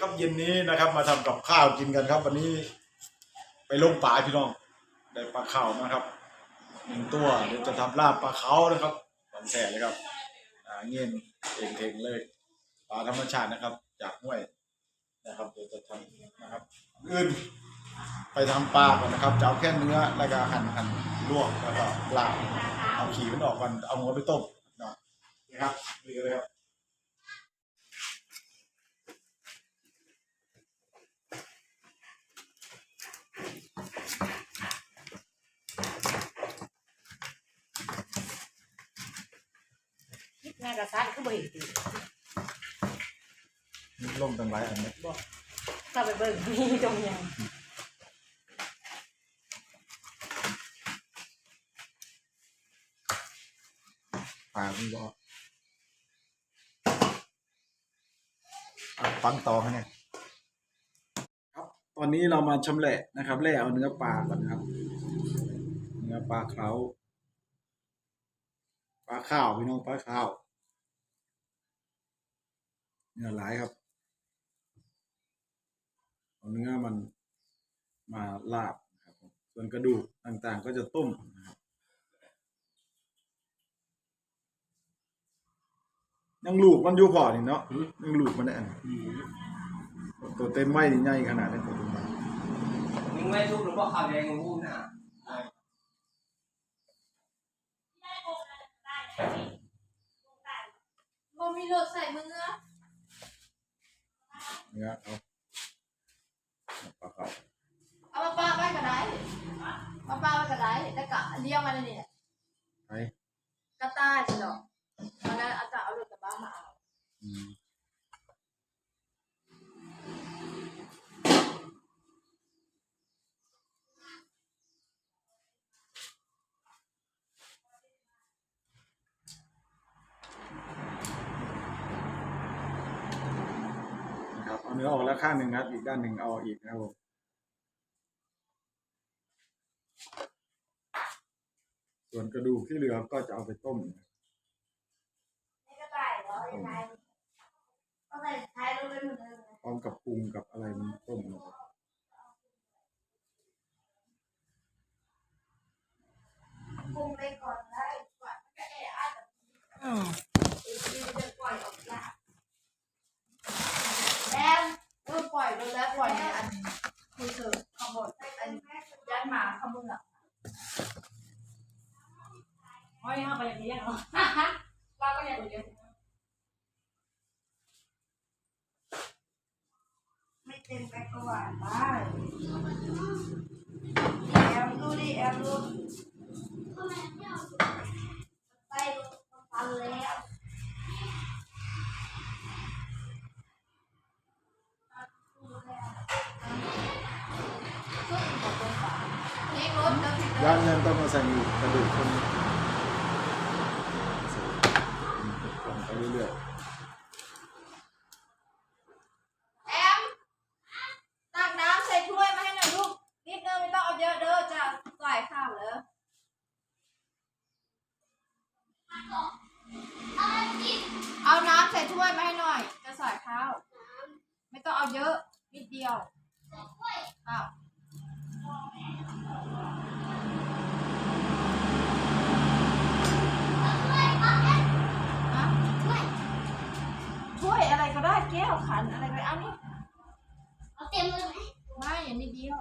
ครับเย็นนี้นะครับ มาทำกับข้าวกินกันครับ วันนี้ ไปลงป่าพี่น้อง ได้ปลาขาวนะครับหนึ่งตัวเดี๋ยวจะทำลาบปลาเขานะครับของแท้เลยครับอ่าเงี้ยนเองๆเลยปลาธรรมชาตินะครับ จากห้วยนะครับเดี๋ยวจะทำนะครับอื่นไปทำปลาก่อนนะครับจะเอาแค่เนื้อแล้วก็หั่นหั่นลวกแล้วก็ลาบเอาขีมันออกก่อนเอาหัวไปต้มนะครับนี่เลยครับ แม่กระซันก็บ่เห็นตินี่ล่มตั้งหลายอันเนี่ยเข้าไปเบิ่งมีตรงยังปลาคุณก็อะฟังต่อครับเนี่ยครับตอนนี้เรามาชำแหละนะครับแล่เอาเนื้อปลาก่อนนะครับ เนื้อปลาเคล้าปลาข้าวพี่น้องปลาข้าว เนื้อหลายครับเอาเนื้อมันมาลาบนะครับผมส่วนกระดูกต่างๆก็จะต้มนะครับยังลูกมันอยู่พอนี่เนาะยังลูกมันได้อันตัวเต็มไว้นี่ใหญ่ขนาดนี้ตัวเต็มไว้มึงไม่ทุกหรือว่าขาวแดงมึงพูดนะบ่มีรถใส่มือ เนื้อเอาปลาเขาเอามาป้าไว้ก็ได้มาป้าไว้ก็ได้แล้วก็เลี้ยงมันนี่แหละไปกระต่ายสิเนาะวันนั้นอาจจะเอารถกระบะมาเอาอืม เอาเนื้อออกแล้วข้างหนึ่งครับ อีกด้านหนึ่งเอาอีกนะครับผมส่วนกระดูกที่เหลือก็จะเอาไปต้มนะครับนี่กระต่ายเหรอยังไงก็ใส่ท้ายรถไปหมดเลยพร้อมกับปรุงกับอะไรมันต้มนะครับปรุงไปก่อนได้ก่อนมันก็แอะอาจจะ อืม จะปล่อยออกยากแอมเออปล่อยไปแลปล่อยในอันคือเธอขบวนอันยัดหมาขบวนอะโอ้ยเข้าไปอย่างนี้เนาะเราก็อย่างเดียวไม่เต็มไปก็หวานได้แอมดูดิแอมดูไปฟันแล้ว ถเดินย่านนั้นต้องมาใส่กระดูกคนนี้ใส่ลงไปเรื่อยแอมตักน้ำใส่ถ้วยมาให้หน่อยลูก นิดเดียวไม่ต้องเอาเยอะเด้อจะใส่ข้าวเลยเอาน้ำใส่ถ้วยมาให้หน่อย จะใส่ข้าว ไม่ต้องเอาเยอะ นิดเดียวอ้าวฮะถ้วยอะไรก็ได้ แก้วขันอะไรก็ได้เอานี่เอาเต็มเลยไหมไม่อันนี้เดียว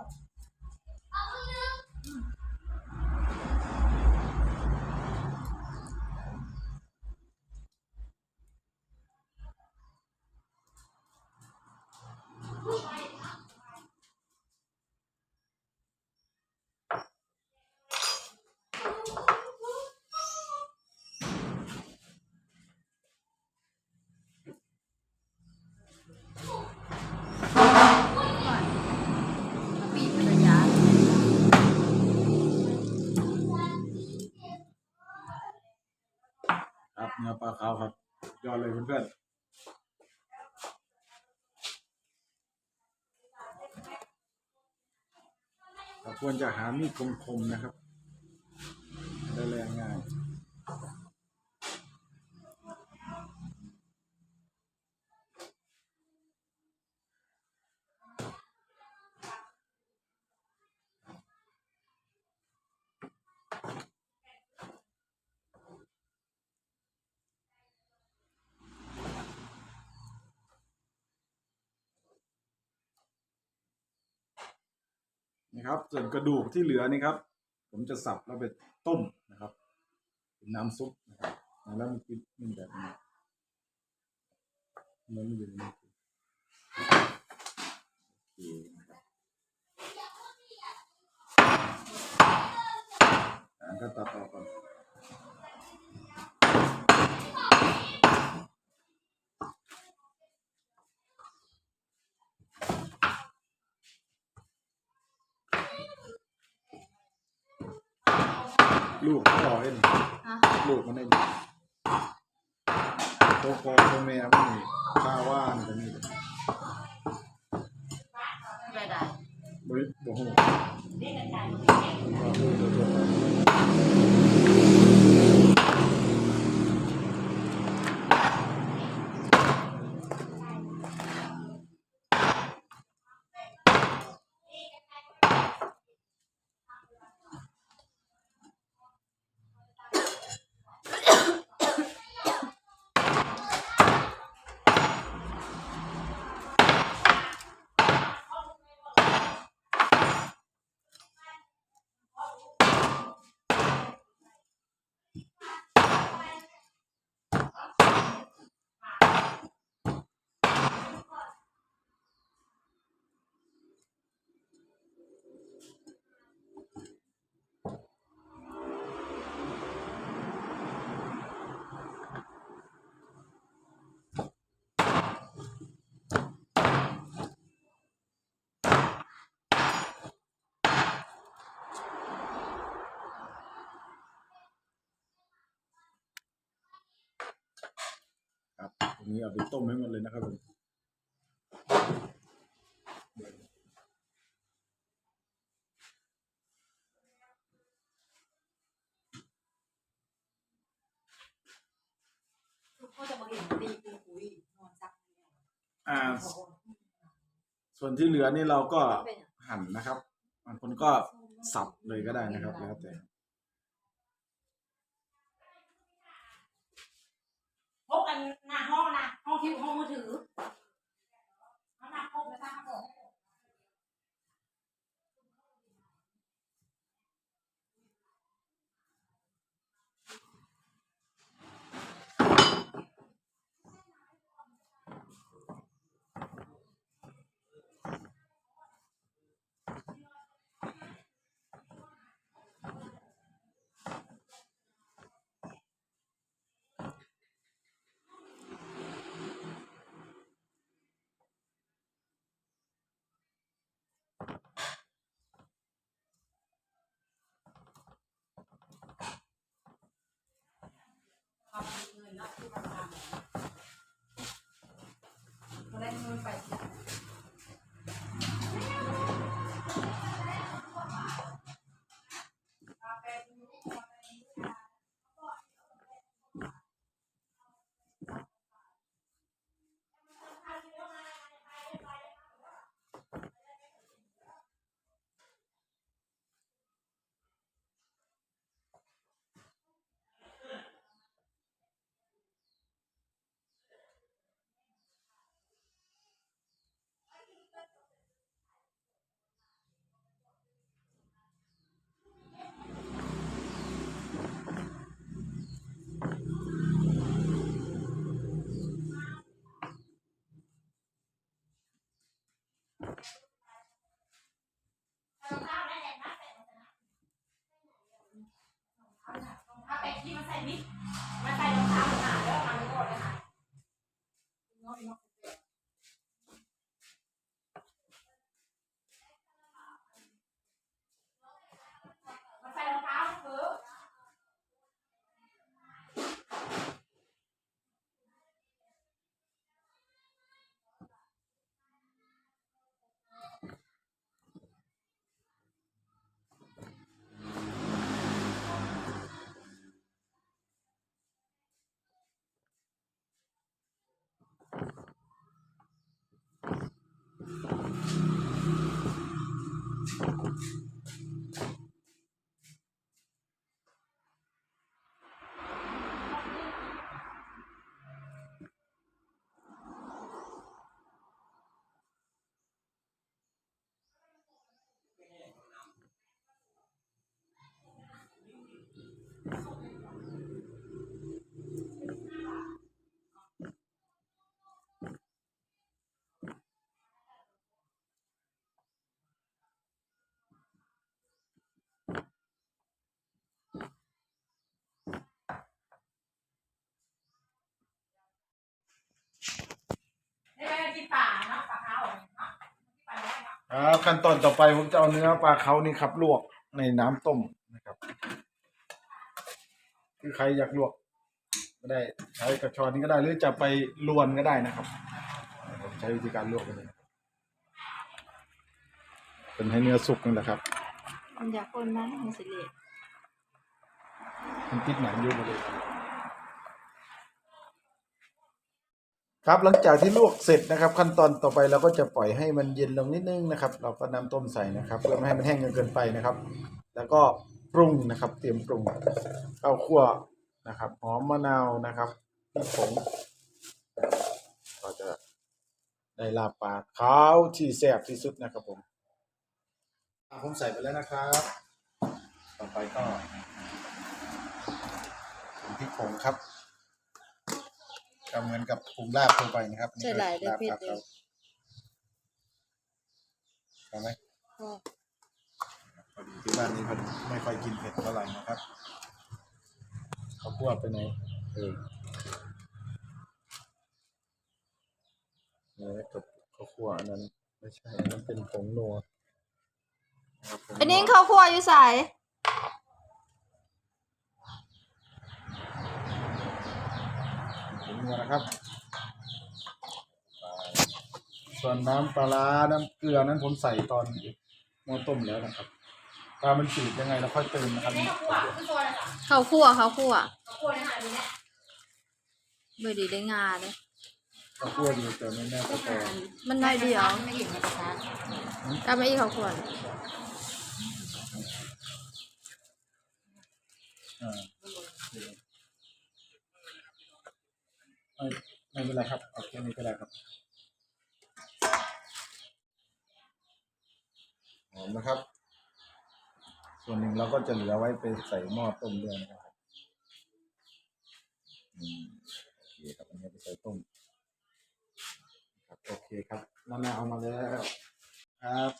ปลาขาวครับ ยอดเลยเพื่อนๆควรจะหามีดคมๆนะครับ นะครับ ส่วนกระดูกที่เหลือนี่ครับ ผมจะสับแล้วไปต้มนะครับเป็นน้ำซุปนะครับแล้วมันกินมันแบบนี้มันไม่อยู่ในนี้โอเคนะครับอ่าก็ตัดต่อก่อน ลูกพ่อเอ็นฮะลูกมันได้ดีโคโคโคแม่มันนี่ข้าวว่านก็มีแต่ไม่ได้บริบ่ฮู้เรียกกันไก่ว่าลูกตัวตัว นี้เอาไปต้มให้หมดเลยนะครับผมเขาจะมาเห็นตีปูปุยนอนซักอ่า ส่วนที่เหลือนี่เราก็หั่นนะครับบางคนก็สับเลยก็ได้นะครับ แล้วแต่พกกันหน้าห้อง นะห้อง 妈妈，那个你要做饭了吗？ เอาไป็ดที่มาใส่นิดมาใส่รองเท้าหนาเด้อ อ้าะครับขั้นตอนต่อไปผมจะเอาเนื้อปลาเขานี่ครับ ลวกในน้ำต้มนะครับ คือใครอยากลวกก็ได้ใช้กระชอนนี้ก็ได้หรือจะไปลวนก็ได้นะครับผมใช้วิธีการลวกไปเลยเป็นให้เนื้อสุกนี่แหละครับมันอยากคนมาให้สิเล มันติดหนังอยุ่งเลย ครับหลังจากที่ลวกเสร็จนะครับ ขั้นตอนต่อไปเราก็จะปล่อยให้มันเย็นลงนิดนึงนะครับ เราก็น้ำต้มใส่นะครับเพื่อไม่ให้มันแห้งจนเกินไปนะครับ แล้วก็ปรุงนะครับ เตรียมปรุงข้าวคั่วนะครับหอมมะนาวนะครับพริกผงก็จะได้ลาบปลาขาวที่แซ่บที่สุดนะครับผมผมใส่ไปแล้วนะครับ ต่อไปก็พริกผงครับ ก็เหมือนกับปรุงลาบทั่วไปนะครับอันนี้ใช่หลายได้ลาบเผ็ดปลาเลเขายทำไหมพอดีที่บ้านนี้เพิ่นไม่ค่อยกินเผ็ดเท่าไหร่นะครับเขาคั่วไปไหนเออเนื้อกับข้าวคั่วอันนั้น ไม่ใช่อันนั้นเป็นผงนัวนะครับผงอันนี้ข้าวคั่วอยู่ใส่ ผงนัวนะครับไปส่วนน้ำปลาร้าน้ำเกลือนั้นผมใส่ตอนหม้อต้มแล้วนะครับปลามันจืดยังไงเราค่อยเติมนะครับนี่ข้าวคั่วคือตัวอะไรล่ะข้าวคั่วข้าวคั่วข้าวคั่วในหายไปเนี่ยเบอร์ดีได้งาเลยข้าวคั่วดีแต่ไม่แน่ก็พอมันน้อยเดียวไม่เห็นในกระทะก็ไม่อีกข้าวคั่วอ่า ไม่ไม่เป็นไรครับเอาแค่นี้ก็ได้ครับหอมนะครับ ส่วนหนึ่งเราก็จะเหลือไว้ไปใส่หม้อต้มด้วยนะครับอืมโอเคครับอันนี้ไปใส่ต้มครับโอเคครับมะนาวเอามาแล้วครับ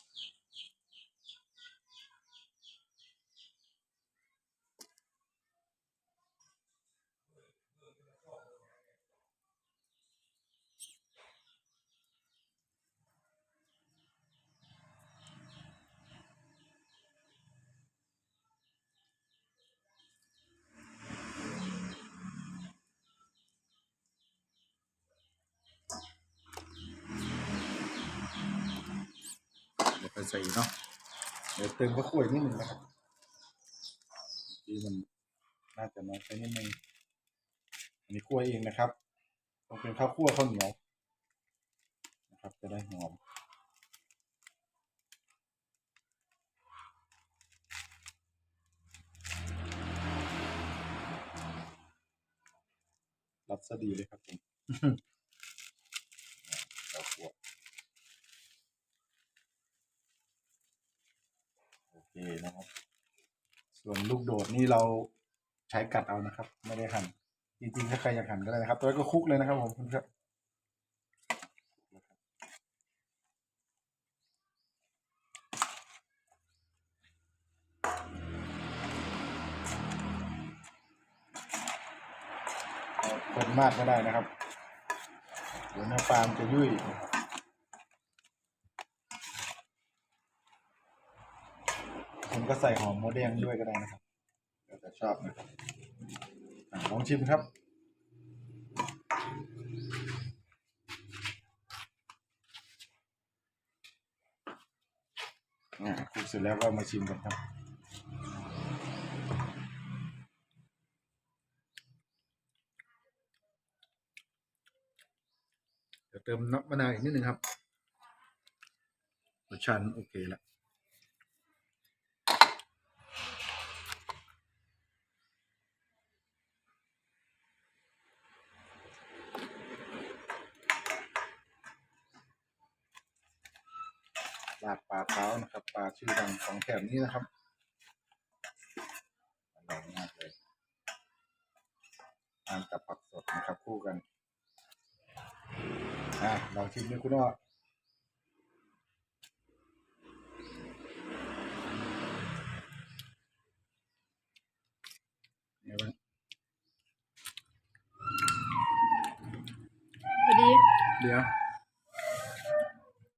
ใส่เนาะเดี๋ยวเติมข้าวคั่วอีกนิดหนึ่งนะครับที่มันน่าจะน้อยไปนิดนึงอันนี้คั่วเองนะครับต้องเป็นข้าวคั่วข้าวเหนียวนะครับ จะได้หอมรับซะดีเลยครับผม ข้าวคั่ว โอเค นะครับ ส่วนลูกโดดนี่เราใช้กัดเอานะครับ ไม่ได้หั่นจริงๆถ้าใครอยากหั่นก็ได้นะครับแล้วก็คลุกเลยนะครับผมคุณครับคนมากก็ได้นะครับเดี๋ยวเนื้อปลามจะยุ่ยนะครับ ผม ก็ใส่หอมโมดแดงด้วยก็ได้นะครับแล้วแต่ชอบนะครับอะลองชิมครับ อ่าคลุกเสร็จแล้วก็มาชิมกันครับ เดี๋ยวเติมน้ำมะนาวอีกนิดนึงครับรสชาติโอเคแล้ว ลาบปลาเท้านะครับปลาชื่อดังของแถบนี้นะครับอร่อยมากเลยทานกับผักสดนะครับคู่กันอะลองชิมดูคุณอ้อเนี่ยบ้างพอดี เดี๋ยว